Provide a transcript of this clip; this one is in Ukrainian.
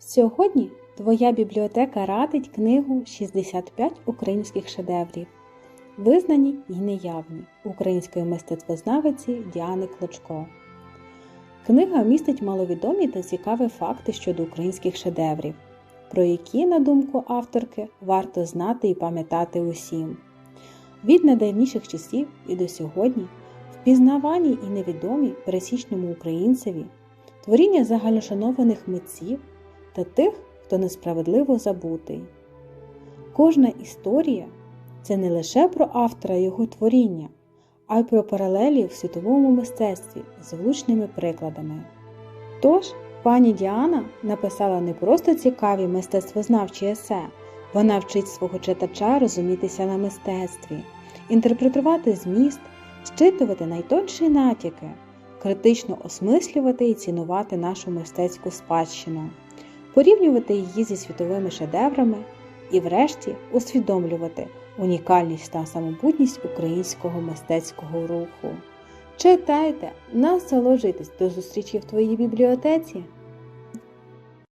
Сьогодні твоя бібліотека радить книгу 65 українських шедеврів, визнані й неявні української мистецтвознавиці Діани Клочко. Книга містить маловідомі та цікаві факти щодо українських шедеврів, про які, на думку авторки, варто знати і пам'ятати усім. Від найдавніших часів і до сьогодні впізнавані і невідомі пересічному українцеві творіння загальношанованих митців та тих, хто несправедливо забутий. Кожна історія це не лише про автора його творіння, а й про паралелі в світовому мистецтві з влучними прикладами. Тож, пані Діана написала не просто цікаві мистецтвознавчі есе, вона вчить свого читача розумітися на мистецтві, інтерпретувати зміст, щитувати найтонші натяки, критично осмислювати і цінувати нашу мистецьку спадщину, порівнювати її зі світовими шедеврами і, врешті, усвідомлювати унікальність та самобутність українського мистецького руху. Читайте, насолоджуйтесь до зустрічі в твоїй бібліотеці!